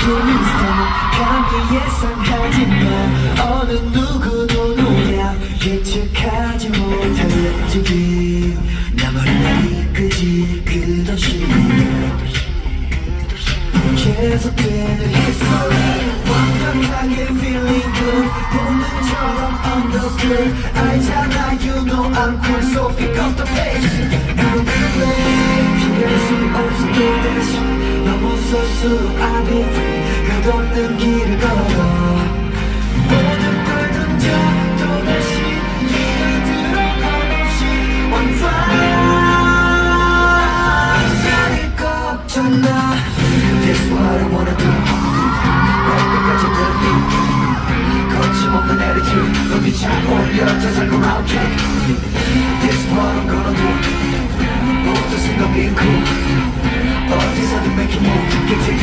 optimism 감히 예상하지만 어느 누구도 노냐 예측하지 못한 움직임 나만을 날 이끄지 그 도시 계속되는 history 완벽하게 feeling good 본능처럼 understood 알잖아 you know I'm cool so pick up the pace 수 I'll be free 끝없는 길을 걸어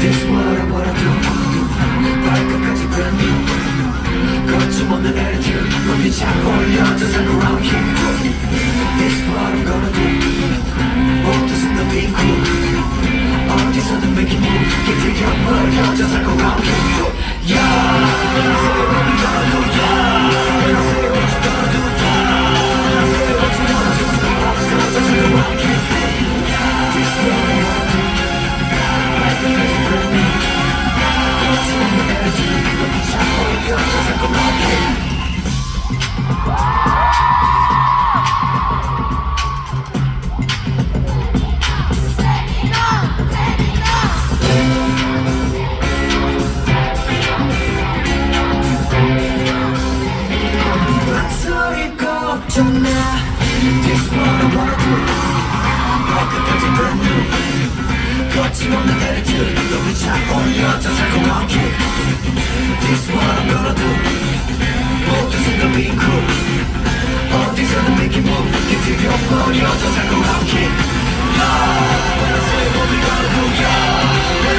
This what I wanna do 발끝까지 brand new 거침없는 attitude 눈빛 잘 올려져 살고 around here This what I'm gonna do 모두 생각 being cool 어디서든 make it move 깃들여 버려져 살고 around here Yeah Say what you gonna do 아침 없는 내리들 너를 찾고 여자 새콤한 길 This is what I'm gonna do 모든 순간 being cool 어디서든 making move 이렇게 뛰어버려 저 새콤한 길 Yeah, that's what we gotta do, yeah